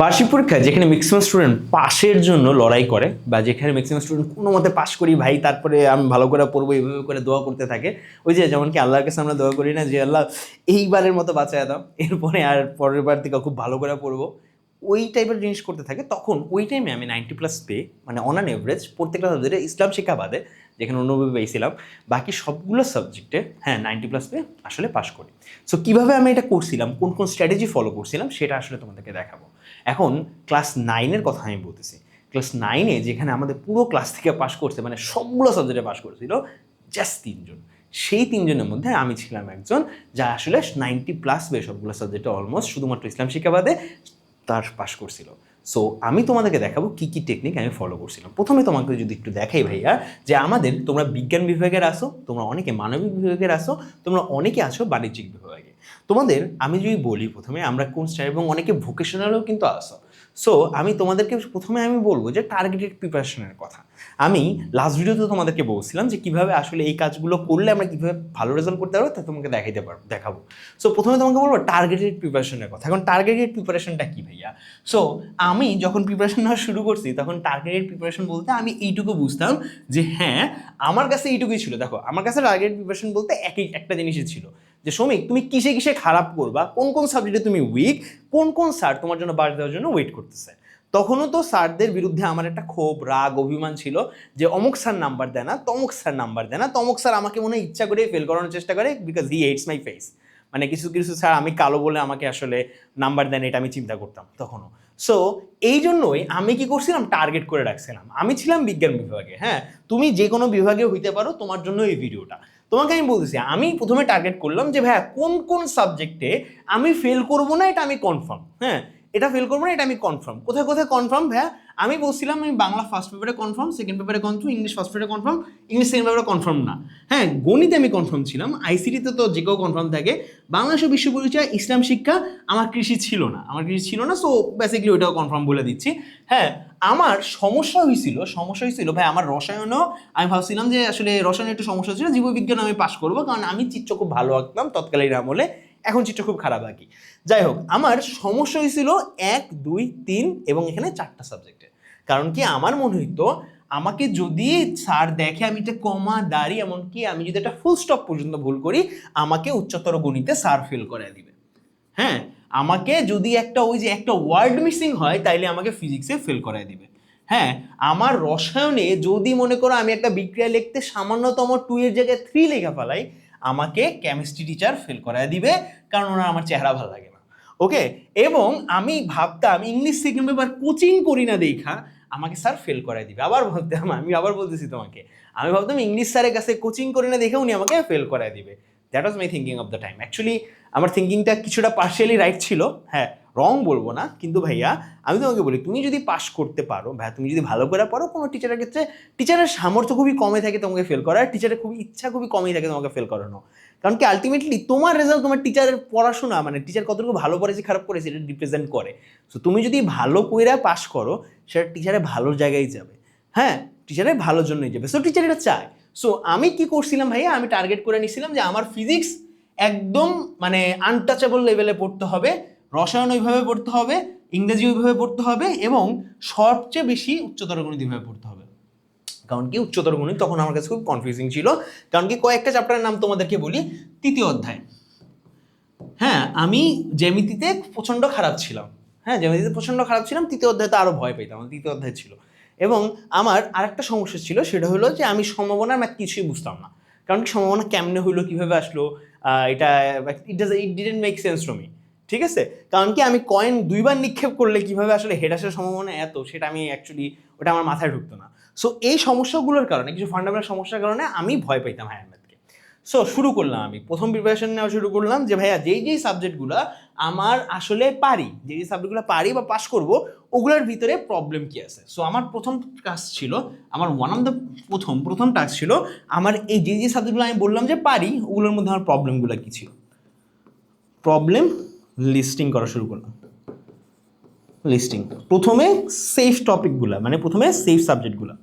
বার্ষিক পরীক্ষায় যেখানে ম্যাক্সিমাম স্টুডেন্ট পাশের জন্য লড়াই করে বা যেখানে ম্যাক্সিমাম স্টুডেন্ট কোনো মতে পাশ করি, ভাই, তারপরে আমি ভালো করে পড়ব, এইভাবে করে দোয়া করতে থাকে। ওই যে যেমন কি আল্লাহর কাছে আমরা দোয়া করি না যে, আল্লাহ, এইবারের মতো বাঁচায় দাও, এরপরে আর পরের বার থেকে খুব ভালো করে পড়ব। ওই টাইপের জিনিস করতে থাকে। তখন ওই টাইমে আমি নাইনটি প্লাস পেয়ে মানে অন অ্যান এভারেজ প্রত্যেকটা সাবজেক্টে ইসলাম শিক্ষা বাদে যেখানে অন্যভাবে পেয়েছিলাম। বাকি সবগুলো সাবজেক্টে হ্যাঁ নাইনটি প্লাস পেয়ে আসলে পাশ করি। সো কীভাবে আমি এটা করছিলাম, কোন কোন স্ট্র্যাটেজি ফলো করছিলাম, সেটা আসলে তোমাদেরকে দেখাবো। এখন ক্লাস নাইনের কথা আমি বলতেছি। ক্লাস নাইনে যেখানে আমাদের পুরো ক্লাস থেকে পাশ করছে মানে সবগুলো সাবজেক্টে পাশ করেছিল জাস্ট তিনজন। সেই তিনজনের মধ্যে আমি ছিলাম একজন, যা আসলে নাইনটি প্লাস বেশ সবগুলো সাবজেক্টে অলমোস্ট শুধুমাত্র ইসলাম শিক্ষাবাদে তার পাশ করছিল। সো আমি তোমাদেরকে দেখাবো কী কী টেকনিক আমি ফলো করছিলাম। প্রথমে তোমাকে যদি একটু দেখাই ভাইয়া, যে আমাদের তোমরা বিজ্ঞান বিভাগের আসো তোমরা অনেকে মানবিক বিভাগের আসো তোমরা অনেকে আসো বাণিজ্যিক বিভাগে। তোমাদের আমি যদি বলি প্রথমে, আমরা কোন স্টাইল এবং অনেকে ভোকেশনালও কিন্তু আসো সো আমি তোমাদেরকে প্রথমে আমি বলব যে টার্গেটেড প্রিপারেশনের কথা। আমি লাস্ট ভিডিওতে তোমাদেরকে বলছিলাম যে কীভাবে আসলে এই কাজগুলো করলে আমরা কীভাবে ভালো রেজাল্ট করতে পারব, তা তোমাকে দেখাইতে পারব দেখাবো। সো প্রথমে তোমাকে বলব টার্গেটেড প্রিপারেশনের কথা। এখন টার্গেটেড প্রিপারেশনটা কী ভাইয়া? সো আমি যখন প্রিপারেশন নেওয়া শুরু করছি, তখন টার্গেটেড প্রিপারেশন বলতে আমি এইটুকু বুঝতাম যে হ্যাঁ আমার কাছে এইটুকুই ছিল। দেখো, আমার কাছে টার্গেট প্রিপারেশন বলতে একই একটা জিনিসই ছিল। যে শ্রমিক, তুমি কিসে কিসে খারাপ করবা? কোন কোন সাবজেক্টে তুমি উইক কোন কোন স্যার তোমার জন্য বাড়ি দেওয়ার জন্য ওয়েট করতেছে? তখনও তো স্যারদের বিরুদ্ধে আমার একটা ক্ষোভ, রাগ, অভিমান ছিল যে অমুক স্যার নাম্বার দেয় না, তমুক স্যার নাম্বার দেয় না, তমুক স্যার আমাকে মনে হয় ইচ্ছা করে ফেল করানোর চেষ্টা করে because he hates my face মানে কিছু কিছু স্যার আমি কালো বলে আমাকে আসলে নাম্বার দেন এটা আমি চিন্তা করতাম তখনও। সো এই জন্যই আমি কি করছিলাম? টার্গেট করে রাখছিলাম। আমি ছিলাম বিজ্ঞান বিভাগে হ্যাঁ? তুমি যে কোনো বিভাগে হইতে পারো তোমার জন্য এই ভিডিওটা তোমাকে আমি বলতেছি, আমি প্রথমে টার্গেট করলাম যে, ভাইয়া, কোন কোন সাবজেক্টে আমি ফেল করব না, এটা আমি কনফার্ম হ্যাঁ? এটা ফেল করব না, এটা আমি কনফার্ম কোথায় কোথায় কনফার্ম ভাইয়া? আমি বলছিলাম আমি বাংলা ফার্স্ট পেপারে কনফার্ম সেকেন্ড পেপারে কনফার্ম ইংলিশ ফার্স্ট পেপারে কনফার্ম ইংলিশ সেকেন্ড পেপারে কনফার্ম না। হ্যাঁ গণিতে আমি কনফার্ম ছিলাম আইসিটিতে তো যে কেউ কনফার্ম থাকে। বাংলাদেশ ও বিশ্ব পরিচয়, ইসলাম শিক্ষা আমার কৃষি ছিল না, আমার কৃষি ছিল না সো বেসিক্যালি ওইটাও কনফার্ম বলে দিচ্ছি। হ্যাঁ আমার সমস্যা হয়েছিল সমস্যা হয়েছিল, ভাই, আমার রসায়নও, আমি ভাবছিলাম যে আসলে রসায়নে একটু সমস্যা ছিল, জীববিজ্ঞান আমি পাশ করব, কারণ আমি চিত্র খুব ভালো আঁকতাম, তৎকালীন আমলে। এখন চিত্র খুব খারাপ আঁকি যাই হোক, আমার সমস্যা হয়েছিল এক, দুই, তিন এবং এখানে চারটা সাবজেক্টে কারণ কি আমার মনে হইতো, আমাকে যদি স্যার দেখে আমি একটা কমা দাঁড়ি, এমনকি আমি যদি একটা ফুল স্টপ পর্যন্ত ভুল করি, আমাকে উচ্চতর গণিতে স্যার ফেল করে দিবে। হ্যাঁ আমাকে যদি একটা ওই যে একটা ওয়ার্ড মিসিং হয়, তাইলে আমাকে ফিজিক্সে ফেল করায় দিবে। হ্যাঁ আমার রসায়নে যদি মনে করো আমি একটা বিক্রিয়া লিখতে সামান্যতম টু এর জায়গায় থ্রি লেখা ফেলাই আমাকে কেমিস্ট্রি টিচার ফেল করায় দিবে, কারণ ওনার আমার চেহারা ভালো লাগে না। ওকে এবং আমি ভাবতাম ইংলিশ সেকেন্ড পেপার কোচিং করি না দেখা, আমাকে স্যার ফেল করাই দিবে। আবার ভাবতাম, আমি আবার বলতেছি তোমাকে, আমি ভাবতাম ইংলিশ স্যারের কাছে কোচিং করি না দেখে উনি আমাকে ফেল করাই দিবে। That was my thinking of the time actually আমার থিঙ্কিংটা কিছুটা পার্শিয়ালি রাইট ছিল হ্যাঁ। রং বলব না, কিন্তু ভাইয়া আমি তোমাকে বলি, তুমি যদি পাশ করতে পারো, ভাইয়া তুমি যদি ভালো করে পারো কোনো টিচারের ক্ষেত্রে টিচারের সামর্থ্য খুবই কমে থাকে তোমাকে ফেল করার টিচারের খুবই ইচ্ছা খুবই কমই থাকে তোমাকে ফেল করানো। কারণ কি আলটিমেটলি তোমার রেজাল্ট তোমার টিচারের পড়াশোনা মানে টিচার কতটুকু ভালো পড়েছে, খারাপ করেছে এটা রিপ্রেজেন্ট করে। সো তুমি যদি ভালো কইরা পাশ করো, সেটা টিচারে ভালো জায়গায় যাবে। হ্যাঁ টিচারের ভালোর জন্যই যাবে। সো টিচার এটা চায়। সো আমি কি করছিলাম ভাইয়া? আমি টার্গেট করে নিছিলাম যে আমার ফিজিক্স একদম মানে আনটাচেবল লেভেলে পড়তে হবে। রসায়ন ওইভাবে পড়তে হবে, ইংরেজি ওইভাবে পড়তে হবে এবং সবচেয়ে বেশি উচ্চতর গণিত এইভাবে পড়তে হবে। কারণ কি? উচ্চতর গণিত তখন আমার কাছে খুব কনফিউজিং ছিল। কারণ কি? কয়েকটা চ্যাপ্টারের নাম তোমাদেরকে বলি। তৃতীয় অধ্যায়। হ্যাঁ আমি জ্যামিতিতে প্রচণ্ড খারাপ ছিলাম। হ্যাঁ জ্যামিতিতে প্রচণ্ড খারাপ ছিলাম। তৃতীয় অধ্যায়তে আরও ভয় পেতাম। আমার তৃতীয় অধ্যায় ছিল। এবং আমার আরেকটা সমস্যা ছিল, সেটা হলো যে আমি সম্ভাবনার ম্যাথ কিছুই বুঝতাম না। কারণ কি? সম্ভাবনা কেমনে হইল, কীভাবে আসলো? এটা it does it didn't make sense to me ঠিক আছে? কারণ কি আমি কয়েন দুইবার নিক্ষেপ করলে কীভাবে আসলে হেড আসার সম্ভাবনা এত? সেটা আমি অ্যাকচুয়ালি ওটা আমার মাথায় ঢুকতো না। সো এই সমস্যাগুলোর কারণে, কিছু ফান্ডামেন্টাল সমস্যার কারণে আমি ভয় পাইতাম হ্যাঁ ম্যাথকে সো শুরু করলাম আমি। প্রথম প্রিপারেশন নেওয়া শুরু করলাম যে, ভাইয়া, যেই যেই সাবজেক্টগুলো আমার আসলে পারি যে যে সাবজেক্টগুলো পারি বা পাস করব, ওগুলোর ভিতরে প্রবলেম কি আছে? সো আমার প্রথম কাজ ছিল, আমার ওয়ান অফ দ্য প্রথম প্রথম টাস্ক ছিল আমার এই যে যে সাবজেক্টগুলো আমি বললাম যে পারি, ওগুলোর মধ্যে আমার প্রবলেমগুলো কী ছিল? প্রবলেম লিস্টিং করা শুরু করলাম। লিস্টিং প্রথমে সেফ টপিকগুলো মানে প্রথমে সেফ সাবজেক্টগুলো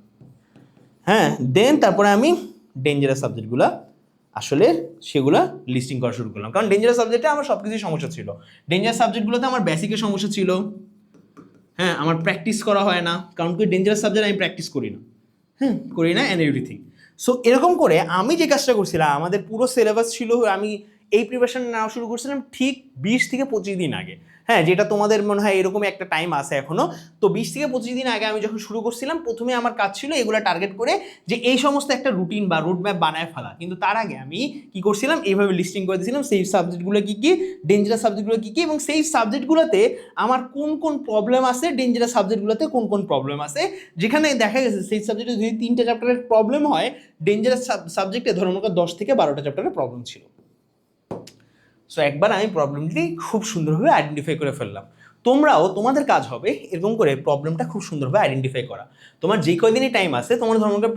হ্যাঁ দেন তারপরে আমি ডেঞ্জারাস সাবজেক্টগুলো আসলে সেগুলা লিস্টিং করা শুরু করলাম। কারণ ডেঞ্জারাস সাবজেক্টে আমার সব কিছুই সমস্যা ছিল। ডেঞ্জারাস সাবজেক্টগুলোতে আমার বেসিকের সমস্যা ছিল। হ্যাঁ আমার প্র্যাকটিস করা হয় না। কারণ কি ডেঞ্জারাস সাবজেক্ট আমি প্র্যাকটিস করি না। হ্যাঁ করি না অ্যান্ড এভরিথিং সো এরকম করে আমি যে কাজটা করছিলাম, আমাদের পুরো সিলেবাস ছিল আমি এই প্রিপারেশন নেওয়া শুরু করছিলাম ঠিক বিশ থেকে পঁচিশ দিন আগে। হ্যাঁ যেটা তোমাদের মনে হয় এরকম একটা টাইম আছে এখনও। তো বিশ থেকে পঁচিশ দিন আগে আমি যখন শুরু করছিলাম, প্রথমে আমার কাজ ছিল এগুলো টার্গেট করে যে এই সমস্ত একটা রুটিন বা রুট ম্যাপ বানায় ফেলা। কিন্তু তার আগে আমি কি করছিলাম, এইভাবে লিস্টিং করে দিয়েছিলাম সেই সাবজেক্টগুলো কী কী ডেঞ্জারাস সাবজেক্টগুলো কী কী, এবং সেই সাবজেক্টগুলোতে আমার কোন কোন প্রবলেম আছে ডেঞ্জারাস সাবজেক্টগুলোতে কোন কোন প্রবলেম আছে। যেখানে দেখা গেছে সেই সাবজেক্টে যদি তিনটে চ্যাপ্টারের প্রবলেম হয় ডেঞ্জারাস সাবজেক্টে ধরো মনে দশ থেকে বারোটা চ্যাপ্টারের প্রবলেম ছিল। সো একবার আমি প্রবলেমটি খুব সুন্দরভাবে আইডেন্টিফাই করে ফেললাম। তোমরাও, তোমাদের কাজ হবে এরকম করে প্রবলেমটা খুব সুন্দরভাবে আইডেন্টিফাই করা। তোমার যে কয়দিনই টাইম আছে, তোমার ধর্মকে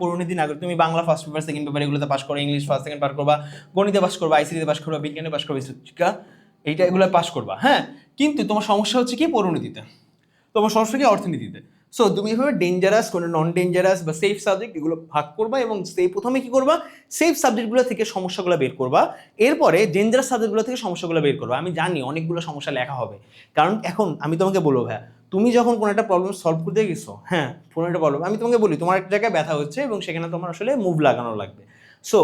পনেরো দিন আগে তুমি Bangla first paper second paper এগুলোতে পাস করো ইংলিশ ফার্স্ট সেকেন্ড পাস করবা, গণিতে পাস করবা আইসিতে পাস করবা, বিজ্ঞানে পাস করবা শিক্ষা এইটা এগুলো পাস করবা হ্যাঁ? কিন্তু তোমার সমস্যা হচ্ছে কি পরিণতিতে তোমার সমস্যা কি অর্থনীতিতে? সো তুমি এভাবে ডেঞ্জারাস কোনো নন ডেঞ্জারাস বা সেফ সাবজেক্ট এগুলো ভাগ করবা এবং সেই প্রথমে কি করবা? সেফ সাবজেক্টগুলো থেকে সমস্যাগুলো বের করবা। এরপরে ডেঞ্জারাস সাবজেক্টগুলো থেকে সমস্যাগুলো বের করবা। আমি জানি অনেকগুলো সমস্যা লেখা হবে। কারণ এখন আমি তোমাকে বলব, ভাইয়া, তুমি যখন কোনো একটা প্রবলেম সলভ করতে গেছো হ্যাঁ কোনো একটা প্রবলেম আমি তোমাকে বলি, তোমার একটা জায়গায় ব্যথা হচ্ছে এবং সেখানে তোমার আসলে মুভ লাগানো লাগবে। সো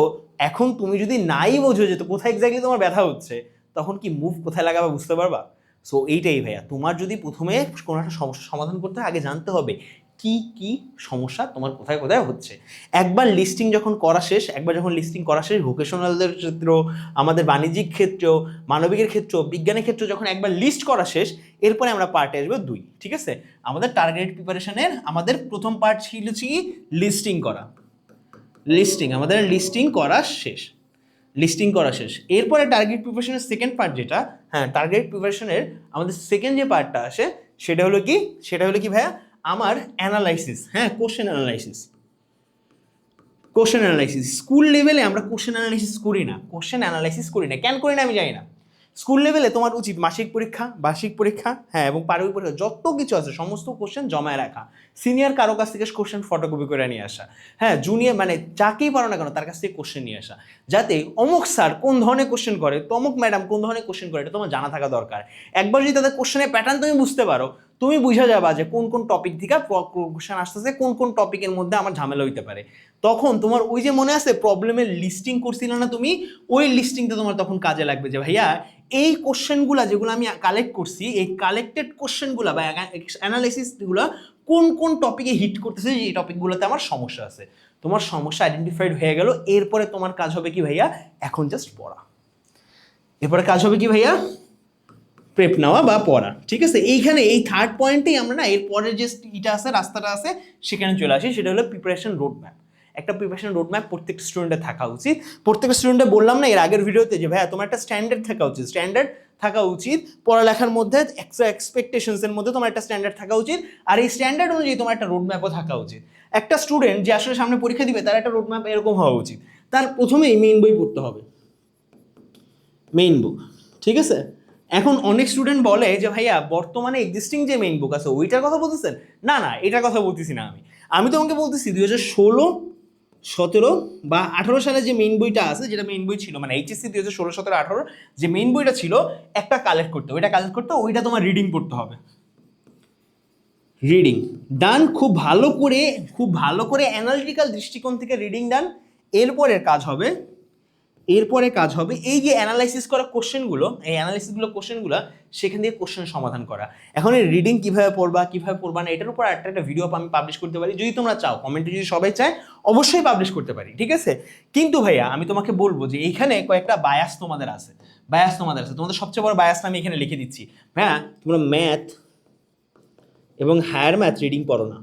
এখন তুমি যদি নাই বোঝো যে তো কোথায় এক্স্যাক্টলি তোমার ব্যথা হচ্ছে, তখন কি মুভ কোথায় লাগাবে বুঝতে পারবা? সো এইটাই ভাইয়া। তোমার যদি প্রথমে কোনো একটা সমস্যা সমাধান করতে হয়, আগে জানতে হবে কি কি সমস্যা তোমার কোথায় কোথায় হচ্ছে। একবার লিস্টিং যখন করা শেষ একবার যখন লিস্টিং করা শেষ ভোকেশনালদের ক্ষেত্র আমাদের বাণিজ্যিক ক্ষেত্র মানবিকের ক্ষেত্র বিজ্ঞানের ক্ষেত্র যখন একবার লিস্ট করা শেষ এরপরে আমরা পার্টে আসব দুই ঠিক আছে? আমাদের টার্গেট প্রিপারেশনের আমাদের প্রথম পার্ট ছিল কি লিস্টিং করা। লিস্টিং আমাদের লিস্টিং করা শেষ। লিস্টিং করা শেষ। এরপরে টার্গেট প্রিপারেশনের সেকেন্ড পার্ট যেটা হ্যাঁ টার্গেট প্রিপারেশনের আমাদের সেকেন্ড যে পার্টটা আসে, সেটা হলো কি? সেটা হলো কি ভাইয়া? আমার অ্যানালাইসিস হ্যাঁ question analysis question analysis school লেভেলে আমরা কোশ্চেন অ্যানালাইসিস করি না। কোশ্চেন অ্যানালাইসিস করি না। কেন করি না আমি জানি না। স্কুল লেভেলে তোমার উচিত মাসিক পরীক্ষা, বার্ষিক পরীক্ষা হ্যাঁ এবং পারিবারিক পরীক্ষা, যত কিছু আছে, সমস্ত কোশ্চেন জমায় রাখা। সিনিয়র কারও কাছ থেকে কোশ্চেন ফটোকপি করে নিয়ে আসা। হ্যাঁ জুনিয়র মানে যাকেই পারো না কেন, তার কাছ থেকে কোশ্চেন নিয়ে আসা। যাতে অমুক স্যার কোন ধরনের কোশ্চেন করে, তমুক ম্যাডাম কোন ধরনের কোশ্চেন করে, এটা তোমার জানা থাকা দরকার। একবার যদি তাদের কোশ্চেনের প্যাটার্ন তুমি বুঝতে পারো তুমি বুঝা যাবা যে কোন কোন টপিক থেকে কোশ্চেন আসতেছে, কোন কোন টপিকের মধ্যে আমার ঝামেলা হইতে পারে। তখন তোমার ওই যে মনে আছে প্রবলেমের লিস্টিং করছিলে না তুমি, ওই লিস্টিংটা তোমার তখন কাজে লাগবে যে, ভাইয়া, এই কোশ্চেনগুলো যেগুলো আমি কালেক্ট করছি, এই কালেক্টেড কোশ্চেনগুলো বা অ্যানালাইসিসগুলো কোন কোন টপিকে হিট করতেছে যে এই টপিকগুলোতে আমার সমস্যা আছে। তোমার সমস্যা আইডেন্টিফাইড হয়ে গেল, এরপরে তোমার কাজ হবে কি ভাইয়া, এখন জাস্ট পড়া। এরপরে কাজ হবে কি ভাইয়া? প্রেপ নেওয়া বা পড়া, ঠিক আছে? এইখানে এই থার্ড পয়েন্টেই আমরা না এর পরের যে ইটা আছে, রাস্তাটা আছে, সেখানে চলে আসি, সেটা হলো প্রিপারেশন রোড ম্যাপ একটা প্রিপারেশন রোড ম্যাপ প্রত্যেকটা স্টুডেন্টের থাকা উচিত। প্রত্যেকটা স্টুডেন্টে বললাম না এর আগের ভিডিওতে যে, ভাইয়া, তোমার একটা স্ট্যান্ডার্ড থাকা উচিত স্ট্যান্ডার্ড থাকা উচিত, পড়ালেখার মধ্যে এক্সট্রা এক্সপেকটেশনসের মধ্যে তোমার একটা স্ট্যান্ডার্ড থাকা উচিত, আর এই স্ট্যান্ডার্ড অনুযায়ী তোমার একটা রোড ম্যাপও থাকা উচিত। একটা স্টুডেন্ট যে আসলে সামনে পরীক্ষা দিবে, তার একটা রোড ম্যাপ এরকম হওয়া উচিত। তার প্রথমেই মেইন বই পড়তে হবে। মেইন বুক ঠিক আছে? এখন অনেক স্টুডেন্ট বলে যে, ভাইয়া, বর্তমানে এক্সিস্টিং যে মেইন বুক আছে, ওইটার কথা বলতেছেন? না না, এটার কথা বলতেছি না আমি। আমি তোমাকে বলতেছি দুই হাজার ষোলো, সতেরো বা আঠারো সালে যে মেইন বইটা আছে, যেটা মেইন বই ছিল মানে এইচএসসি দুই হাজার ষোলো, সতেরো, আঠারো, যে মেইন বইটা ছিল, একটা কালেক্ট করতে ওইটা কালেক্ট করতে ওইটা তোমার রিডিং পড়তে হবে। রিডিং ডান খুব ভালো করে, খুব ভালো করে অ্যানালিটিক্যাল দৃষ্টিকোণ থেকে রিডিং ডান এরপরের কাজ হবে এরপরে কাজ হবে এই যে অ্যানালাইসিস করা কোশ্চেনগুলো এই অ্যানালাইসিসগুলো কোশ্চেনগুলো সেখান থেকে কোশ্চেন সমাধান করা। এখন এই রিডিং কীভাবে পড়বা কীভাবে পড়বা না, এটার উপর একটা একটা ভিডিও আমি পাবলিশ করতে পারি। যদি তোমরা চাও কমেন্টে যদি সবাই চায়, অবশ্যই পাবলিশ করতে পারি, ঠিক আছে? কিন্তু ভাইয়া, আমি তোমাকে বলব যে এইখানে কয়েকটা বায়াস তোমাদের আছে বায়াস তোমাদের আছে। তোমাদের সবচেয়ে বড় বায়াসটা আমি এখানে লিখে দিচ্ছি। হ্যাঁ তোমরা ম্যাথ এবং হায়ার ম্যাথ রিডিং পড়ো না।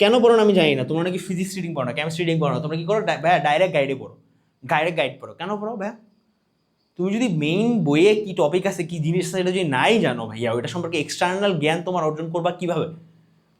কেন পড়ো না আমি জানি না, তোমরা নাকি ফিজিক্স রিডিং পড়ো না কেমিস্ট্রি রিডিং পড়ো না, তোমরা কি করো ডাইরেক্ট গাইডে পড়ো। ডাইরেক্ট গাইড পড়ো। কেন পড়ো ভাইয়া? তুমি যদি মেইন বইয়ে কি টপিক আছে, কি জিনিস আছে, এটা যদি নাই জানো ভাইয়া, ওইটা সম্পর্কে এক্সটার্নাল জ্ঞান তোমার অর্জন করবা কীভাবে?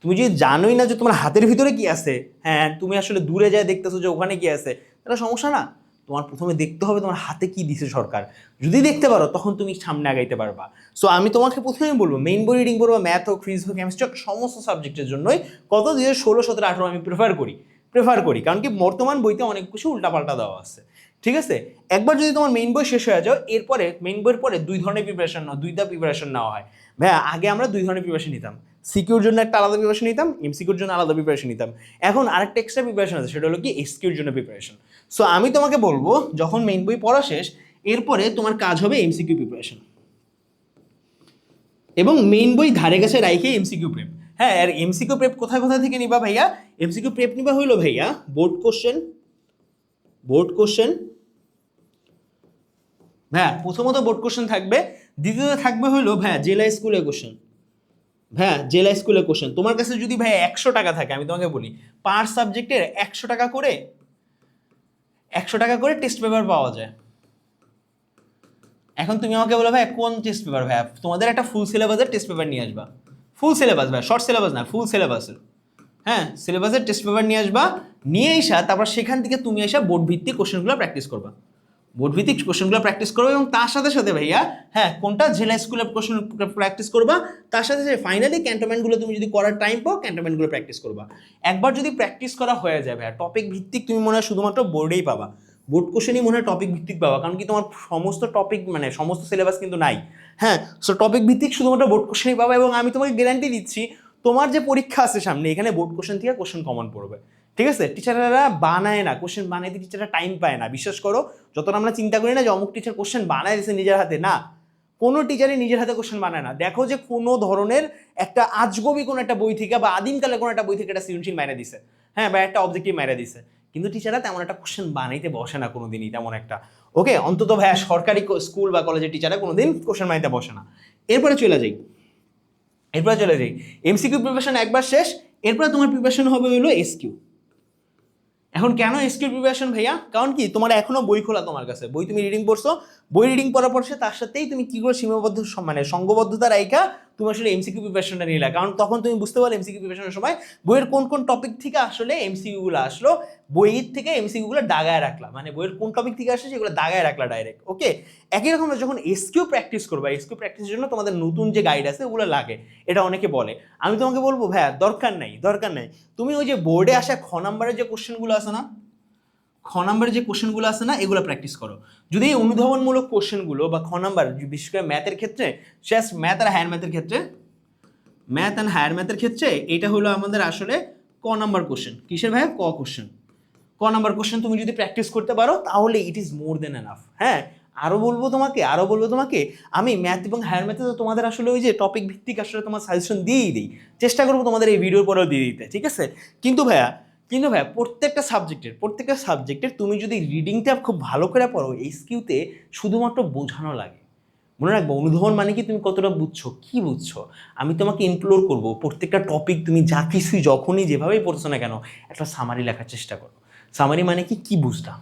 তুমি যদি জানোই না যে তোমার হাতের ভিতরে কি আছে হ্যাঁ তুমি আসলে দূরে যায় দেখতেছো যে ওখানে কি আছে এটা সমস্যা না। তোমার প্রথমে দেখতে হবে তোমার হাতে কি দিছে সরকার। যদি দেখতে পারো, তখন তুমি সামনে আগাইতে পারবা। সো আমি তোমাকে প্রথমেই বলব মেইন বই রিডিং করব ম্যাথ হোক ফিজিক্স হোক কেমিস্ট্রি হোক, সমস্ত সাবজেক্টের জন্যই কত দুই হাজার ষোলো, সতেরো, আঠারো আমি প্রেফার করি। প্রেফার করি, কারণ কি বর্তমান বইতে অনেক কিছু উল্টাপাল্টা দেওয়া আছে। ঠিক আছে? একবার যদি তোমার মেইন বই শেষ হয়ে যাও এরপরে মেইন বইয়ের পরে দুই ধরনের প্রিপারেশন নাও, দুইটা প্রিপারেশন নেওয়া হয়। ভাইয়া, আগে আমরা দুই ধরনের প্রিপারেশন নিতাম। সিকিউর জন্য একটা আলাদা প্রিপারেশন নিতাম এমসিকিউর জন্য আলাদা প্রিপারেশন নিতাম। এখন আরেকটা এক্সট্রা প্রিপারেশন আছে, সেটা হলো কি এসকিউর জন্য প্রিপারেশন সো আমি তোমাকে বলব, যখন মেইন বই পড়া শেষ, এরপরে তোমার কাজ হবে এমসিকিউ প্রিপারেশন এবং মেইন বই ধারে কাছে রাইখে এমসিকিউ প্রেপ হ্যাঁ আর এমসিকিউ প্রেপ কোথায় কোথায় থেকে নিবা ভাইয়া? এমসিকিউ প্রেপ নিবা হইল ভাইয়া বোর্ড কোশ্চেন বোর্ড কোশ্চেন। হ্যাঁ প্রথমত বোর্ড কোশ্চেন থাকবে। দ্বিতীয়ত থাকবে হইল ভাইয়া জেলা স্কুলের কোশ্চেন। হ্যাঁ জেলা স্কুলের কোশ্চেন। তোমার কাছে যদি ভাই একশো টাকা থাকে, আমি তোমাকে বলি, পার সাবজেক্টের একশো টাকা করে, একশো টাকা করে টেস্ট পেপার পাওয়া যায়। এখন তুমি আমাকে বলো ভাই, কোন টেস্ট পেপার? ভাই, তোমাদের একটা ফুল সিলেবাসের টেস্ট পেপার নিয়ে আসবা। ফুল সিলেবাস ভাই শর্ট সিলেবাস না ফুল সিলেবাসের হ্যাঁ সিলেবাসের টেস্ট পেপার নিয়ে আসবা, নিয়ে এসা, তারপর সেখান থেকে তুমি এসে বোর্ড ভিত্তিক কোশ্চেনগুলো প্র্যাকটিস করবা। বোর্ড ভিত্তিক কোশ্চেনগুলো প্র্যাকটিস করবে এবং তার সাথে সাথে ভাইয়া হ্যাঁ কোনটা জেলা স্কুলে কোশ্চেন প্র্যাকটিস করবা, তার সাথে সাথে ফাইনালি ক্যান্টনমেন্টগুলো তুমি যদি করার টাইম পাও ক্যান্টনমেন্টগুলো প্র্যাকটিস করবা। একবার যদি প্র্যাকটিস করা হয়ে যায় ভাইয়া টপিক ভিত্তিক তুমি মনে হয় শুধুমাত্র বোর্ডেই পাবা। বোর্ড কোশ্চেনই মনে হয় টপিক ভিত্তিক পাবা, কারণ কি তোমার সমস্ত টপিক মানে সমস্ত সিলেবাস কিন্তু নাই। হ্যাঁ সো টপিক ভিত্তিক শুধুমাত্র বোর্ড কোশ্চেনই পাবা এবং আমি তোমাকে গ্যারান্টি দিচ্ছি তোমার যে পরীক্ষা আছে সামনে, এখানে বোর্ড কোশ্চেন থেকে কোশ্চেন কমন পড়বে। ঠিক আছে? টিচাররা বানায় না কোশ্চেন বানাইতে টিচাররা টাইম পায় না। বিশ্বাস করো, যতটা আমরা চিন্তা করি না যে অমুক টিচার কোশ্চেন বানায় দিচ্ছে নিজের হাতে, না। কোনো টিচারই নিজের হাতে কোশ্চেন বানায় না। দেখো যে কোনো ধরনের একটা আজগবি কোনো একটা বই থেকে বা আদিমকালে কোনো একটা বই থেকে একটা সৃজনশীল মাইরা দিছে। হ্যাঁ বা একটা অবজেক্টিভ মাইরা দিছে। কিন্তু টিচাররা তেমন একটা কোশ্চেন বানাইতে বসে না কোনো দিনই তেমন একটা। ওকে অন্তত ভাইয়া সরকারি স্কুল বা কলেজের টিচাররা কোনো দিন কোশ্চেন বানাইতে বসে না। এরপরে চলে যাই। এরপরে চলে যাই। এমসিকিউ প্রিপারেশন একবার শেষ, এরপরে তোমার প্রিপারেশন হবে হলো এসকিউ এখন কেন এসকিউ প্রিপারেশন ভাইয়া? কারণ কি, তোমার এখনও বই খোলা তোমার কাছে। বই তুমি রিডিং পড়ছো, বই রিডিং পড়ার পর সে তার সাথেই তুমি কি করে সীমাবদ্ধ মানে সঙ্গবদ্ধতা রাইকা তুমি আসলে এমসিকিউ প্রিপারেশনটা নিলে। কারণ তখন তুমি বুঝতে পারো এমসিকিউ প্রিপারেশনের সময় বইয়ের কোন কোন টপিক থেকে আসলে এমসিকিউ গুলো আসলো, বইয়ের থেকে এমসিকিউ গুলো দাগায় রাখলা। মানে বইয়ের কোন টপিক থেকে আসে সেগুলো দাগায় রাখলা ডাইরেক্ট ওকে একই রকম যখন এসকিউ প্র্যাকটিস করবা এসকিউ প্র্যাকটিসের জন্য তোমাদের নতুন যে গাইড আছে ওগুলো লাগে। এটা অনেকে বলে। আমি তোমাকে বলব, ভাইয়া, দরকার নাই দরকার নাই। তুমি ওই যে বোর্ডে আসা খ নাম্বারের যে কোশ্চেনগুলো আছে না খ নাম্বারের যে কোশ্চেনগুলো আছে না, এগুলো প্র্যাকটিস করো। যদি এই অনুধাবনমূলক কোশ্চেনগুলো বা খ নাম্বার, বিশেষ করে ম্যাথের ক্ষেত্রে জাস্ট ম্যাথ আর হায়ার ম্যাথের ক্ষেত্রে ম্যাথ অ্যান্ড হায়ার ম্যাথের ক্ষেত্রে এটা হলো আমাদের আসলে ক নাম্বার কোশ্চেন। কিসের ভাইয়া? ক কোশ্চেন। ক নাম্বার কোশ্চেন তুমি যদি প্র্যাকটিস করতে পারো, তাহলে it is more than enough হ্যাঁ আরও বলব তোমাকে আরও বলব তোমাকে, আমি ম্যাথ এবং হায়ার ম্যাথে তো তোমাদের আসলে ওই যে টপিক ভিত্তিক আসলে তোমার সাজেশন দিয়েই দিই। চেষ্টা করব তোমাদের এই ভিডিওর পরেও দিয়ে দিতে, ঠিক আছে? কিন্তু ভাইয়া কিন্তু ভাইয়া প্রত্যেকটা সাবজেক্টের প্রত্যেকটা সাবজেক্টের তুমি যদি রিডিংটা খুব ভালো করে পড়ো, এই স্কিউতে শুধুমাত্র বোঝানো লাগে। মনে রাখব, অনুধাবন মানে কি তুমি কতটা বুঝছ? কি বুঝছ? আমি তোমাকে ইমপ্লোর করব, প্রত্যেকটা টপিক তুমি যা কিছুই, যখনই যেভাবেই পড়ছো না কেন, একটা সামারি লেখার চেষ্টা করো। সামারি মানে কি? কি বুঝলাম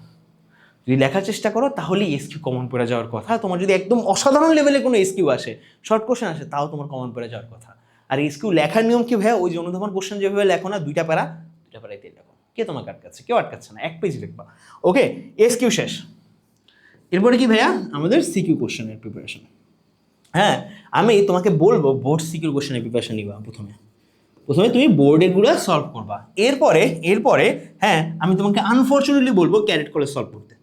যদি লেখার চেষ্টা করো, তাহলেই এসকিউ কমন পড়ে যাওয়ার কথা। তোমার যদি একদম অসাধারণ লেভেলে কোনো এসকিউ আসে শর্ট কোশ্চেন আসে, তাও তোমার কমন পড়ে যাওয়ার কথা। আর এসকিউ লেখার নিয়ম কি ভাইয়া? ওই যে অনুধাবন কোশ্চেন যেভাবে লেখো না, দুইটা প্যারা দুইটা প্যারাইতে লেখো কে তোমাকে আটকাচ্ছে? কেউ আটকাচ্ছে না, এক পেজ লিখবা। ওকে এসকিউ শেষ। এরপরে কি ভাইয়া? আমাদের সিকিউ কোশ্চেনের প্রিপারেশন হ্যাঁ আমি তোমাকে বলব বোর্ড সিকিউর কোশ্চেনের প্রিপারেশন নিবা প্রথমে। প্রথমে তুমি বোর্ডেরগুলো সলভ করবা। এরপরে এরপরে হ্যাঁ আমি তোমাকে আনফর্চুনেটলি বলব ক্যারেট করে সলভ করতে।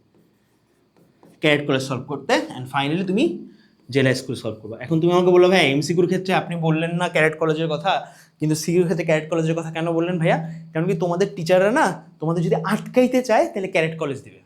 ক্যারেট করে সলভ করতে অ্যান্ড ফাইনালি তুমি জেলা স্কুল সলভ করব। এখন তুমি আমাকে বলল ভাই এমসিকিউর ক্ষেত্রে আপনি বললেন না ক্যারেট কলেজের কথা, কিন্তু সিকিউর ক্ষেত্রে ক্যারেট কলেজের কথা কেন বললেন ভাইয়া? কারণ কি তোমাদের টিচাররা না, তোমাদের যদি আটকাইতে চায়, তাহলে ক্যারেট কলেজ দিবে।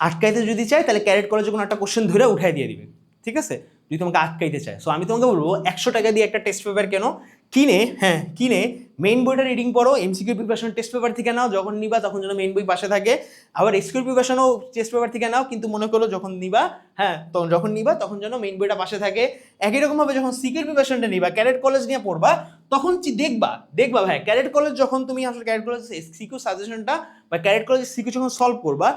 আটকাইতে যদি চায়, তাহলে ক্যারেট কলেজে কোনো একটা কোশ্চেন ধরে উঠাই দিয়ে দিবে। ঠিক আছে? যদি তোমাকে আটকাইতে চায়। সো আমি তোমাকে বলব, একশো টাকা দিয়ে একটা টেস্ট পেপার কেন কিনে হ্যাঁ কিনে মেইন বইটা রিডিং পড়ো এমসিকিউ প্রিপারেশন টেস্ট পেপার থেকে নাও, যখন নিবা তখন যেন মেইন বই পাশে থাকে। আবার এক্সকিউ প্রিপারেশনও টেস্ট পেপার থেকে নাও, কিন্তু মনে করো যখন নিবা হ্যাঁ তখন যখন নিবা, তখন যেন মেইন বইটা পাশে থাকে। একই রকমভাবে যখন সিকিউর প্রিপারেশনটা নিবা ক্যারেট কলেজ নিয়ে পড়বা, তখন দেখবা দেখবা ভাই ক্যারেট কলেজ যখন তুমি আসলে ক্যারেট কলেজ সিকিউ সাজেশনটা বা ক্যারেট কলেজ সিকিউ যখন সলভ করবা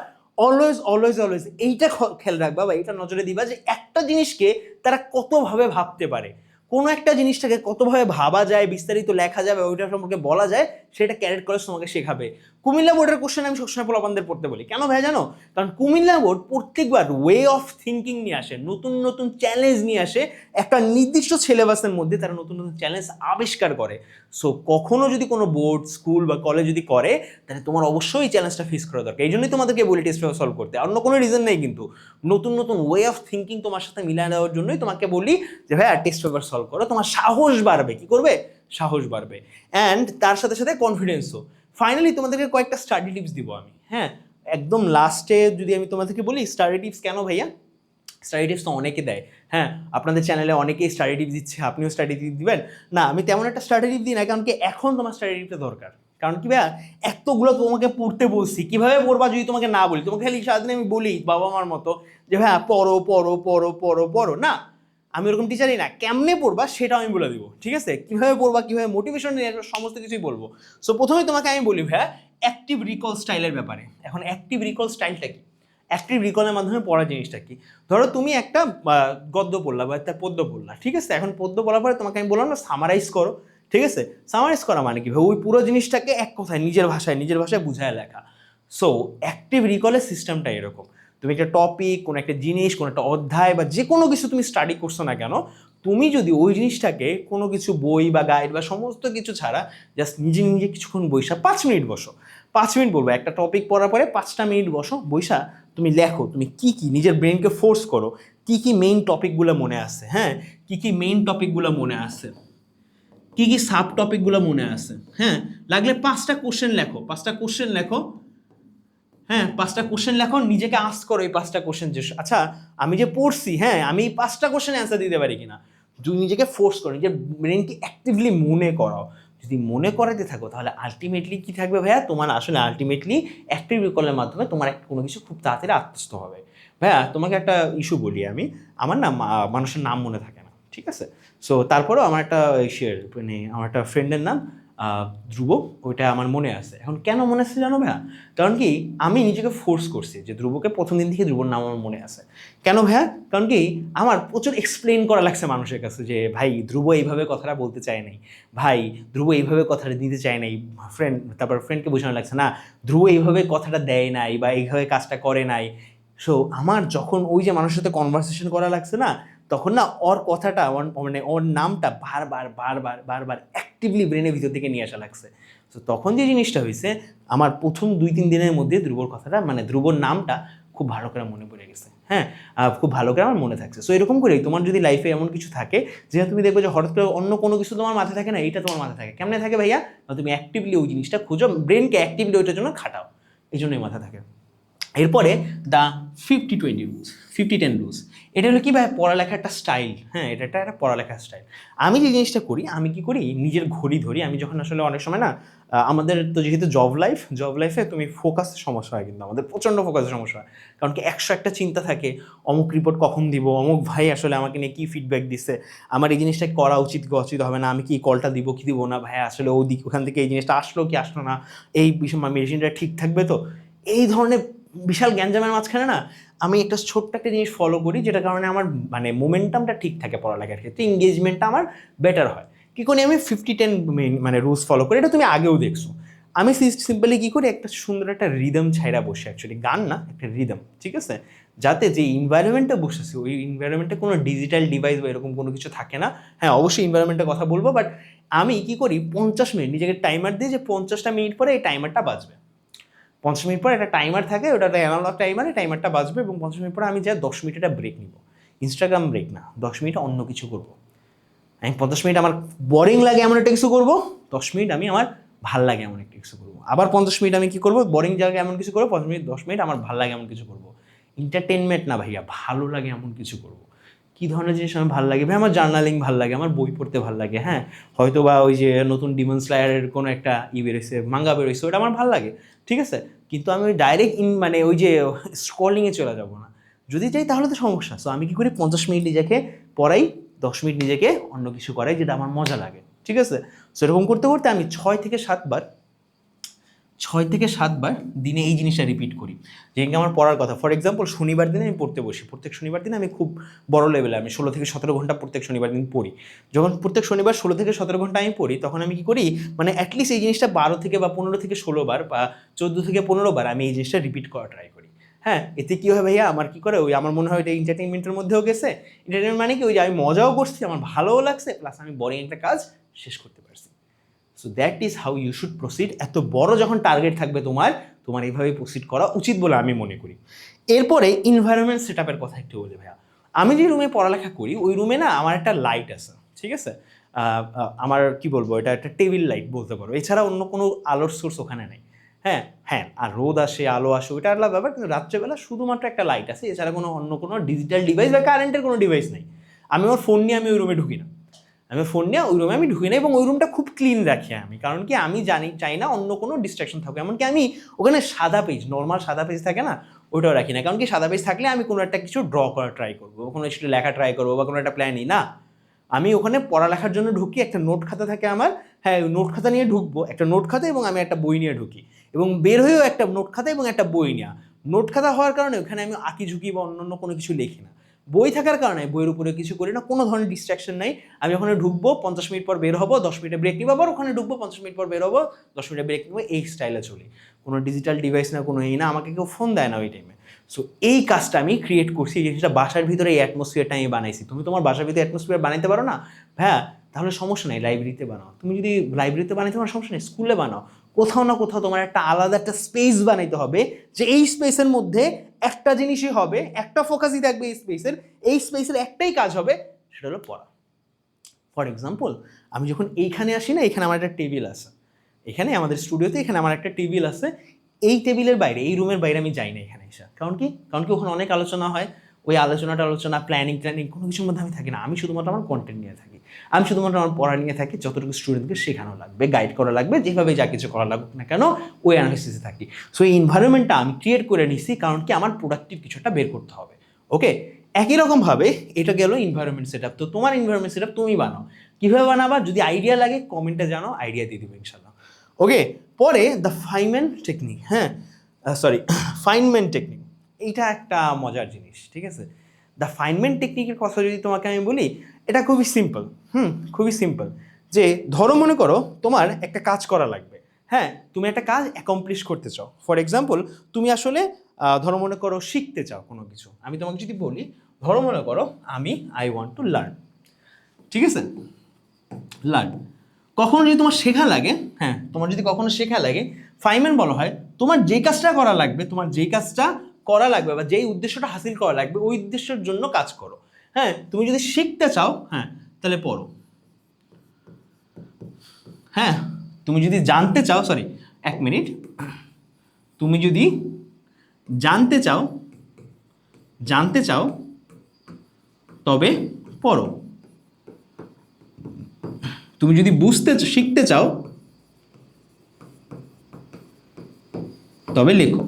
অলওয়েজ অলওয়েজ অলওয়েজ এইটা খেয়াল রাখবা বা এইটা নজরে দিবা যে একটা জিনিসকে তারা কতভাবে ভাবতে পারে। কোনো একটা জিনিসটাকে কতভাবে ভাবা যায়, বিস্তারিত লেখা যাবে ওইটা সম্পর্কে বলা যায়, সেটা ক্যারেট কলেজ তোমাকে শেখাবে। কুমিল্লা বোর্ডের কোশ্চেন আমি সবসময় পোলাপানদের পড়তে বলি। কেন ভাই জানো? কারণ কুমিল্লা বোর্ড প্রত্যেকবার ওয়ে অফ থিঙ্কিং নিয়ে আসে, নতুন নতুন চ্যালেঞ্জ নিয়ে আসে, একটা নির্দিষ্ট সিলেবাসের মধ্যে তারা নতুন নতুন চ্যালেঞ্জ আবিষ্কার করে। সো কখনো যদি কোনো বোর্ড স্কুল বা কলেজ যদি করে, তাহলে তোমার অবশ্যই চ্যালেঞ্জটা ফেস করা দরকার। এই জন্যই তোমাদেরকে বলি টেস্ট পেপার সলভ করতে। অন্য কোনো রিজন নেই কিন্তু। নতুন নতুন ওয়ে অফ থিঙ্কিং তোমার সাথে মিলিয়ে দেওয়ার জন্যই তোমাকে বলি যে, ভাইয়া টেস্ট পেপার সলভ করো। তোমার সাহস বাড়বে। কি করবে? সাহস বাড়বে। অ্যান্ড তার সাথে সাথে কনফিডেন্সও ফাইনালি তোমাদেরকে কয়েকটা স্টাডি টিপস দিব আমি। হ্যাঁ একদম লাস্টে যদি আমি তোমাদেরকে বলি স্টাডি টিপস কেন ভাইয়া? স্টাডি টিপস তো অনেকে দেয়। হ্যাঁ আপনাদের চ্যানেলে অনেকেই স্টাডি টিপস দিচ্ছে, আপনিও স্টাডি টিপস দিবেন। না, আমি তেমন একটা স্টাডি টিপ দিই না, কারণ কি এখন তোমার স্টাডি টিপটা দরকার। কারণ কি ভাইয়া, এতগুলো তোমাকে পড়তে বলছি, কীভাবে পড়বা যদি তোমাকে না বলি? তোমাকে খালি সারাদিন আমি বলি বাবা মার মতো যে হ্যাঁ পড়ো পড়ো পড়ো পড়ো পড়ো। না আমি ওরকম টিচারই না। কেমনে পড়বা সেটাও আমি বলে দিব ঠিক আছে? কীভাবে পড়বা কীভাবে মোটিভেশন নিয়ে আসবা, সমস্ত কিছুই বলব। সো প্রথমে তোমাকে আমি বলি ভাইয়া অ্যাক্টিভ রিকল স্টাইলের ব্যাপারে। এখন অ্যাক্টিভ রিকল স্টাইলটা কি? অ্যাক্টিভ রিকলের মাধ্যমে পড়া জিনিসটা কি? ধরো তুমি একটা গদ্য পড়লা বা একটা পদ্য পড়লা ঠিক আছে? এখন পদ্য বলার পরে তোমাকে আমি বললাম না সামারাইজ করো ঠিক আছে? সামারাইজ করা মানে কি ওই পুরো জিনিসটাকে এক কথায় নিজের ভাষায় নিজের ভাষায় বুঝায় লেখা। সো অ্যাক্টিভ রিকলের সিস্টেমটা এরকম। তুমি একটা টপিক কোনো একটা জিনিস, কোনো একটা অধ্যায় বা যে কোনো কিছু তুমি স্টাডি করছ না কেন, তুমি যদি ওই জিনিসটাকে কোনো কিছু বই বা গাইড বা সমস্ত কিছু ছাড়া জাস্ট নিজে নিজে কিছুক্ষণ বৈশা পাঁচ মিনিট বসো। পাঁচ মিনিট বলব, একটা টপিক পড়ার পরে পাঁচটা মিনিট বসো বৈশা তুমি লেখো, তুমি কি কি নিজের ব্রেনকে ফোর্স করো, কি কি মেইন টপিকগুলো মনে আসে হ্যাঁ? কি কি মেইন টপিকগুলো মনে আসে কি কি সাব টপিকগুলো মনে আসে হ্যাঁ? লাগলে পাঁচটা কোশ্চেন লেখো, পাঁচটা কোশ্চেন লেখো হ্যাঁ পাঁচটা কোশ্চেন লেখো, নিজেকে আস্ক করো এই পাঁচটা কোশ্চেন যে আচ্ছা আমি যে পড়ছি হ্যাঁ আমি এই পাঁচটা কোশ্চেন অ্যান্সার দিতে পারি কিনা? যদি নিজেকে ফোর্স করো, নিজের ব্রেনকে অ্যাক্টিভলি মনে করাও যদি মনে করাতে থাকো, তাহলে আলটিমেটলি কি থাকবে ভাইয়া? তোমার আসলে আলটিমেটলি অ্যাক্টিভ রিকলের মাধ্যমে তোমার কোনো কিছু খুব তাড়াতাড়ি আত্মস্থ হবে। ভাইয়া, তোমাকে একটা ইস্যু বলি আমি। আমার না মানুষের নাম মনে থাকে না, ঠিক আছে? সো তারপরেও আমার একটা ইসের মানে আমার একটা ফ্রেন্ডের নাম ধ্রুব, ওইটা আমার মনে আছে। এখন কেন মনে আছে জানো ভাইয়া? কারণ কি, আমি নিজেকে ফোর্স করছি যে ধ্রুবকে প্রথম দিন থেকে ধ্রুবর নাম আমার মনে আছে। কেন ভাইয়া? কারণ কি, আমার প্রচুর এক্সপ্লেন করা লাগছে মানুষের কাছে যে, ভাই, ধ্রুব এইভাবে কথাটা বলতে চায় নাই। ভাই, ধ্রুব এইভাবে কথাটা দিতে চায় নাই। ফ্রেন্ড তারপর ফ্রেন্ডকে বোঝানো লাগছে, না, ধ্রুব এইভাবে কথাটা দেয় নাই বা এইভাবে কাজটা করে নাই। সো আমার যখন ওই যে মানুষের সাথে কনভারসেশন করা লাগছে না, তখন না ওর কথাটা মানে ওর নামটা বারবার বারবার বারবার অ্যাক্টিভলি ব্রেনের ভিতর থেকে নিয়ে আসা লাগছে। তো তখন যে জিনিসটা হয়েছে, আমার প্রথম দুই, তিন দিনের মধ্যে ধ্রুবর কথাটা মানে ধ্রুবর নামটা খুব ভালো করে মনে পড়ে গেছে। হ্যাঁ খুব ভালো করে আমার মনে থাকছে। সো এরকম করেই তোমার যদি লাইফে এমন কিছু থাকে যেটা তুমি দেখবে যে হঠাৎ করে অন্য কোনো কিছু তোমার মাথায় থাকে না এটা তোমার মাথায় থাকে। কেমনে থাকে ভাইয়া? তুমি অ্যাক্টিভলি ওই জিনিসটা খুঁজো ব্রেনকে অ্যাক্টিভলি ওইটার জন্য খাটাও। এই জন্যই মাথা থাকে। এরপরে the fifty twenty rules fifty ten rules এটা হলো কি ভাই পড়ালেখার একটা স্টাইল হ্যাঁ এটা একটা একটা পড়ালেখার স্টাইল আমি যে জিনিসটা করি, আমি কি করি, নিজের ঘড়ি ধরি। আমি যখন আসলে অনেক সময় না আমাদের তো যেহেতু জব লাইফ জব লাইফে তুমি ফোকাস সমস্যা হয় কিন্তু, আমাদের প্রচণ্ড ফোকাসের সমস্যা হয়। কারণ কি একশো একটা চিন্তা থাকে, অমুক রিপোর্ট কখন দিব, অমুক ভাই আসলে আমাকে নিয়ে কী ফিডব্যাক দিচ্ছে আমার এই জিনিসটা করা উচিত কি উচিত হবে না, আমি কি কলটা দিব, কি দিব না, ভাই আসলে ও দিক ওখান থেকে এই জিনিসটা আসলো কি আসলো না, এই বিষয় মেডিসিনটা ঠিক থাকবে তো? এই ধরনের বিশাল গ্যাঞ্জামের মাঝখানে না, আমি একটা ছোট্ট একটা জিনিস ফলো করি, যেটা কারণে আমার মানে মোমেন্টামটা ঠিক থাকে পড়ালেখার ক্ষেত্রে। এঙ্গেজমেন্টটা আমার বেটার হয়। কী করি আমি? ফিফটি টেন মানে রুলস ফলো করি। এটা তুমি আগেও দেখছ। আমি সিম্পলি কী করি? একটা সুন্দর একটা রিদম ছাইরা বসে অ্যাকচুয়ালি গান না, একটা রিদম ঠিক আছে? যাতে যে ইনভায়রনমেন্টে বসেছি, ওই ইনভায়রনমেন্টে কোনো ডিজিটাল ডিভাইস বা এরকম কোনো কিছু থাকে না। হ্যাঁ অবশ্যই ইনভায়রনমেন্টের কথা বলব বাট আমি কি করি? পঞ্চাশ মিনিট, নিজেকে টাইমার দিয়ে যে পঞ্চাশটা মিনিট পরে এই টাইমারটা বাজবে। পঞ্চাশ মিনিট পর একটা টাইমার থাকে ওটা একটা অ্যানালগ টাইমারে টাইমারটা বাজবে এবং পঞ্চাশ মিনিট পরে আমি যা দশ মিনিট একটা ব্রেক নিব। ইনস্টাগ্রাম ব্রেক না, দশ মিনিট অন্য কিছু করব। আমি পঞ্চাশ মিনিট আমার বোরিং লাগে এমন একটা কিছু করব, দশ মিনিট আমি আমার ভালো লাগে এমন একটা কিছু করব। আবার পঞ্চাশ মিনিট আমি কি করব বোরিং জায়গায় এমন কিছু করব, পঞ্চাশ মিনিট, দশ মিনিট আমার ভালো লাগে এমন কিছু করব। এন্টারটেনমেন্ট না ভাইয়া, ভালো লাগে এমন কিছু করব। কী ধরনের জিনিস আমার ভালো লাগে? ভাই, আমার জার্নালিং ভালো লাগে, আমার বই পড়তে ভালো লাগে হ্যাঁ? হয়তো বা ওই যে নতুন ডিমন স্লায়ারের কোনো একটা ই বেরোইছে মাঙ্গা বেরোইছে ওটা আমার ভালো লাগে। ঠিক আছে? কিন্তু আমি ওই ডাইরেক্ট ইন মানে ওই যে স্ক্রলিংয়ে চলে যাব না। যদি চাই তাহলে তো সমস্যা। সো আমি কী করি? পঞ্চাশ মিনিট নিজেকে পড়াই, দশ মিনিট নিজেকে অন্য কিছু করাই, যেটা আমার মজা লাগে। ঠিক আছে? সেরকম করতে করতে আমি ছয় থেকে সাতবার ছয় থেকে সাতবার দিনে এই জিনিসটা রিপিট করি। যেদিনকে আমার পড়ার কথা। ফর এক্সাম্পল শনিবার দিনে আমি পড়তে বসি। প্রত্যেক শনিবার দিনে আমি খুব বড় লেভেলে আমি ষোলো থেকে সতেরো ঘণ্টা প্রত্যেক শনিবার দিন পড়ি। যখন প্রত্যেক শনিবার ষোলো থেকে সতেরো ঘণ্টা আমি পড়ি, তখন আমি কি করি? মানে অ্যাটলিস্ট এই জিনিসটা বারো থেকে বা পনেরো থেকে ষোলো বার বা চোদ্দ থেকে পনেরো বার আমি এই জিনিসটা রিপিট করা ট্রাই করি। হ্যাঁ এতে কী হয় ভাইয়া? আমার কী করে? ওই আমার মনে হয় এটা এন্টারটেনমেন্টের মধ্যেও গেছে। এন্টারটেনমেন্ট মানে কি? ওই যে আমি মজাও করছি, আমার ভালোও লাগছে প্লাস আমি বোরিং একটা কাজ শেষ করতে so that is how you should proceed এত বড় যখন টার্গেট থাকবে তোমার তোমার এইভাবে প্রসিড করা উচিত বলে আমি মনে করি। এরপরে ইনভায়রনমেন্ট সেট আপের কথা একটু বলি ভাইয়া। আমি যে রুমে পড়ালেখা করি, ওই রুমে না আমার একটা লাইট আছে, ঠিক আছে? আমার কি বলব, এটা একটা টেবিল লাইট বলতে পারো। এছাড়া অন্য কোনো আলোর সোর্স ওখানে নেই। হ্যাঁ হ্যাঁ আর রোদ আসে, আলো আসে, ওইটা আলাদা ব্যাপার, কিন্তু রাত্রেবেলা শুধুমাত্র একটা লাইট আছে। এছাড়া কোনো অন্য কোনো ডিজিটাল ডিভাইস বা কারেন্টের কোনো ডিভাইস নেই। আমি আমার ফোন নিয়ে আমি ওই রুমে ঢুকি না। আমি ফোন নিয়ে ওই রুমে আমি ঢুকি না এবং ওই রুমটা খুব ক্লিন রাখি আমি। কারণ কি আমি জানি, চাই না অন্য কোনো ডিস্ট্রাকশন থাকবে এমনকি আমি ওখানে সাদা পেজ নর্মাল সাদা পেজ থাকে না, ওইটাও রাখি না। কারণ কি সাদা পেজ থাকলে আমি কোনো একটা কিছু ড্র করা ট্রাই করব। কোনো কিছু লেখা ট্রাই করব বা কোনো একটা প্ল্যানই না, আমি ওখানে পড়ালেখার জন্য ঢুকি, একটা নোট খাতা থাকে আমার। হ্যাঁ নোট খাতা নিয়ে ঢুকবো, একটা নোট খাতা এবং আমি একটা বই নিয়ে ঢুকি। এবং বের হয়েও একটা নোট খাতা এবং একটা বই নেওয়া। নোট খাতা হওয়ার কারণে ওখানে আমি আঁকি ঝুঁকি বা অন্য অন্য কোনো কিছু লিখি না। বই থাকার কারণে বইয়ের উপরে কিছু করি না, কোনো ধরনের ডিস্ট্রাকশন নেই। আমি ওখানে ঢুকবো, পঞ্চাশ মিনিট পর বের হব, দশ মিনিটে ব্রেক নিবো, আবার ওখানে ঢুকবো, পঞ্চাশ মিনিট পর বের হব, দশ মিনিটে ব্রেক নিবো, এই স্টাইলে চলি। কোনো ডিজিটাল ডিভাইস না, কোনো এই না, আমাকে কেউ ফোন দেয় না ওই টাইমে সো এই কাজটা আমি ক্রিয়েট করছি, এই জিনিসটা বাসার ভিতরে এই অ্যাটমসফিয়ারটা আমি বানাইছি। তুমি তোমার বাসার ভিতরে অ্যাটমসফিয়ার বানাইতে পারো না? হ্যাঁ তাহলে সমস্যা নেই লাইব্রেরিতে বানাও। তুমি যদি লাইব্রেরিতে বানাইতে পারো, সমস্যা নেই স্কুলে বানাও। কোথাও না কোথাও তোমার একটা আলাদা একটা স্পেস বানাইতে হবে, যে এই স্পেসের মধ্যে একটা জিনিসই হবে, একটা ফোকাসই থাকবে এই স্পেসের এই স্পেসের একটাই কাজ হবে, সেটা হলো পড়া। ফর এক্সাম্পল আমি যখন এইখানে আসি না, এখানে আমার একটা টেবিল আছে। এখানে আমাদের স্টুডিওতে এখানে আমার একটা টেবিল আছে। এই টেবিলের বাইরে, এই রুমের বাইরে আমি যাই না এখানে এসে। কারণ কি? কারণ কি ওখানে অনেক আলোচনা হয়। ওই আলোচনাটা, আলোচনা প্ল্যানিং ট্ল্যানিং কোনো কিছুর মধ্যে আমি থাকি না। আমি শুধুমাত্র আমার কন্টেন্ট নিয়ে থাকি। আমি শুধুমাত্র আমার পড়া নিয়ে থাকি, যতটুকু স্টুডেন্টকে শেখানো লাগবে গাইড করা লাগবে, যেভাবে যা কিছু করা লাগুক না কেন, ওই অ্যানালিসিসে থাকি। সো এই এনভায়রনমেন্টটা আমি ক্রিয়েট করে নিছি, কারণ কি আমার প্রোডাক্টিভ কিছুটা বের করতে হবে। ওকে একই রকমভাবে এটা গেল এনভায়রনমেন্ট সেট তো তোমার এনভায়রনমেন্ট সেট তুমি বানাও। কীভাবে বানাবা? যদি আইডিয়া লাগে কমেন্টে জানো আইডিয়া দিয়ে দিবে ইনশাল্লাহ ওকে পরে দ্য ফাইনম্যান টেকনিক হ্যাঁ? সরি ফাইনম্যান টেকনিক এইটা একটা মজার জিনিস, ঠিক আছে? দ্য ফাইনম্যান টেকনিকের কথা যদি তোমাকে আমি বলি এটা খুবই সিম্পল হুম, খুবই সিম্পল যে ধরো মনে করো তোমার একটা কাজ করা লাগবে হ্যাঁ তুমি একটা কাজ অ্যাকমপ্লিশ করতে চাও। ফর এক্সাম্পল তুমি আসলে ধরো মনে করো শিখতে চাও কোনো কিছু। আমি তোমাকে যদি বলি, ধরো মনে করো আমি আই ওয়ান্ট টু লার্ন ঠিক আছে? লার্ন কখনো যদি তোমার শেখা লাগে হ্যাঁ তোমার যদি কখনো শেখা লাগে ফাইমেন বলা হয়, তোমার যেই কাজটা করা লাগবে, তোমার যেই কাজটা করা লাগবে বা যেই উদ্দেশ্যটা হাসিল করা লাগবে, ওই উদ্দেশ্যের জন্য কাজ করো। হ্যাঁ তুমি যদি শিখতে চাও হ্যাঁ তাহলে পড়ো। হ্যাঁ তুমি যদি জানতে চাও সরি এক মিনিট। তুমি যদি জানতে চাও জানতে চাও, তবে পড়ো। তুমি যদি বুঝতে শিখতে চাও, তবে লেখো।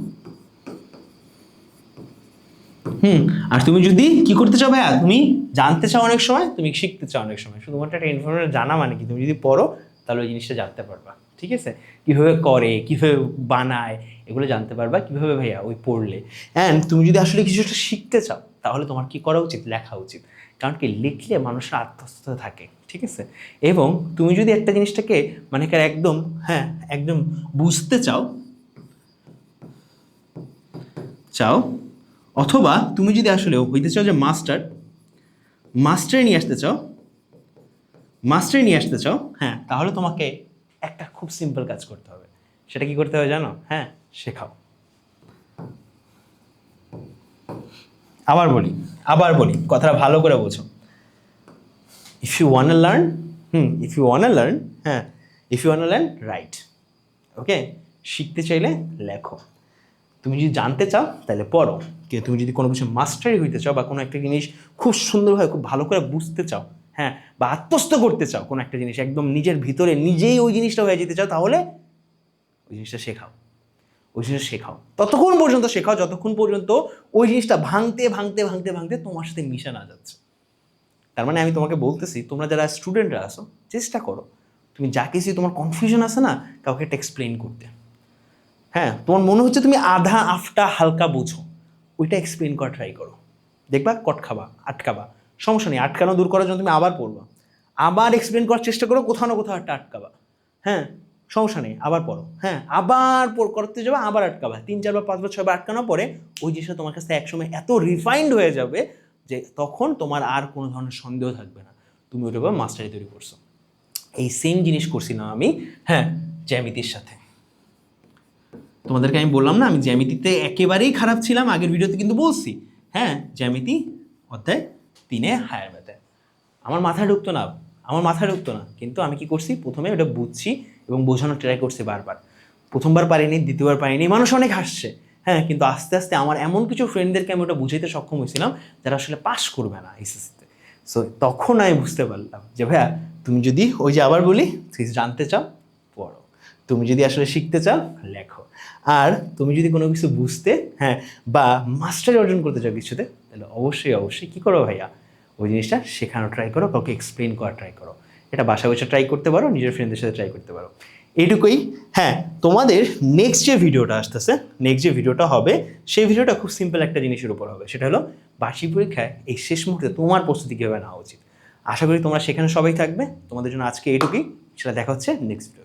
হুম, আর তুমি যদি কি করতে চাও ভাইয়া? তুমি জানতে চাও অনেক সময়, তুমি শিখতে চাও অনেক সময়। শুধুমাত্র একটা ইনফরমেশন জানা মানে কি? তুমি যদি পড়ো, তাহলে ওই জিনিসটা জানতে পারবা। ঠিক আছে? কীভাবে করে, কীভাবে বানায়, এগুলো জানতে পারবা কীভাবে ভাইয়া ওই পড়লে। অ্যান্ড তুমি যদি আসলে কিছু একটা শিখতে চাও, তাহলে তোমার কি করা উচিত? লেখা উচিত। কারণ কি? লিখলে মানুষের আত্মস্থ থাকে। ঠিক আছে? এবং তুমি যদি একটা জিনিসটাকে মানে একদম হ্যাঁ একদম বুঝতে চাও চাও অথবা তুমি যদি আসলে হইতে চাও যে মাস্টার, মাস্টারে নিয়ে আসতে চাও, মাস্টারে নিয়ে আসতে চাও হ্যাঁ তাহলে তোমাকে একটা খুব সিম্পল কাজ করতে হবে। সেটা কি করতে হবে জানো? হ্যাঁ শেখাও। আবার বলি আবার বলি, কথাটা ভালো করে বোঝো। If you want learn hmm if you want learn হ্যাঁ if you want learn right okay শিখতে চাইলে লেখো। তুমি যদি জানতে চাও, তাহলে পড়ো। কিন্তু তুমি যদি কোনো কিছু মাস্টারি হইতে চাও বা কোনো একটা জিনিস খুব সুন্দরভাবে, খুব ভালো করে বুঝতে চাও হ্যাঁ বা আত্মস্থ করতে চাও কোনো একটা জিনিস, একদম নিজের ভিতরে নিজেই ওই জিনিসটা হয়ে যেতে চাও, তাহলে ওই জিনিসটা শেখাও। ওই জিনিসটা শেখাও। ততক্ষণ পর্যন্ত শেখাও, যতক্ষণ পর্যন্ত ওই জিনিসটা ভাঙতে ভাঙতে ভাঙতে ভাঙতে তোমার সাথে মিশে না যাচ্ছে। তার মানে আমি তোমাকে বলতেছি, তোমরা যারা স্টুডেন্টরা আসো চেষ্টা করো। তুমি যা কিছু তোমার কনফিউশন আছে না, কাউকে একটা এক্সপ্লেন করতে। হ্যাঁ তোমার মনে হচ্ছে তুমি আধা আফটা হালকা বুঝো। ওইটা এক্সপ্লেন করা ট্রাই করো। দেখবা, কট খাবা, আটকাবা। সমস্যা নেই, আটকানো দূর করার জন্য তুমি আবার পড়বা। আবার এক্সপ্লেন করার চেষ্টা করো, কোথাও না কোথাও একটা আটকাবা। হ্যাঁ সমস্যা নেই, আবার পড়ো। হ্যাঁ আবার করতে যাবে, আবার আটকাবা। তিন চারবার পাঁচবার ছয়বার আটকানোর পরে ওই জিনিসটা তোমার কাছে একসময় এত রিফাইন্ড হয়ে যাবে যে তখন তোমার আর কোনো ধরনের সন্দেহ থাকবে না। তুমি ওটা মাস্টারি তৈরি করছ। এই সেম জিনিস করছিলাম আমি হ্যাঁ জ্যামিতির সাথে। তোমাদেরকে আমি বললাম না, আমি জ্যামিতিতে একেবারেই খারাপ ছিলাম, আগের ভিডিওতে কিন্তু বলছি। হ্যাঁ জ্যামিতি অধ্যায় তিনে হায়ার ম্যাথে। আমার মাথায় ঢুকতো না, আমার মাথায় ঢুকতো না, কিন্তু আমি কি করছি? প্রথমে ওটা বুঝছি এবং বোঝানোর ট্রাই করছি বারবার। প্রথমবার পারিনি, দ্বিতীয়বার পারিনি, মানুষ অনেক হাসছে। হ্যাঁ কিন্তু আস্তে আস্তে আমার এমন কিছু ফ্রেন্ডদেরকে আমি ওটা বুঝাইতে সক্ষম হয়েছিলাম, যারা আসলে পাস করবে না এসএসসিতে সো তখন আমি বুঝতে পারলাম যে, ভাইয়া, তুমি যদি ওই যে আবার বলি জানতে চাও, পড়ো। তুমি যদি আসলে শিখতে চাও, লেখো। আর তুমি যদি কোনো কিছু বুঝতে হ্যাঁ বা মাস্টারি অর্জন করতে চাও কিছুতে, তাহলে অবশ্যই অবশ্যই কী করো ভাইয়া? ওই জিনিসটা শেখানো ট্রাই করো, কাউকে এক্সপ্লেন করা ট্রাই করো। এটা বাসা বসে ট্রাই করতে পারো, নিজের ফ্রেন্ডদের সাথে ট্রাই করতে পারো। এইটুকুই হ্যাঁ তোমাদের নেক্সট যে ভিডিওটা আসতেছে নেক্সট যে ভিডিওটা হবে, সেই ভিডিওটা খুব সিম্পল একটা জিনিসের উপর হবে। সেটা হলো, বার্ষিক পরীক্ষায় এই শেষ মুহূর্তে তোমার প্রস্তুতি কীভাবে নেওয়া উচিত? আশা করি তোমরা সেখানে সবাই থাকবে। তোমাদের জন্য আজকে এইটুকুই। সেটা দেখা হচ্ছে নেক্সট ভিডিও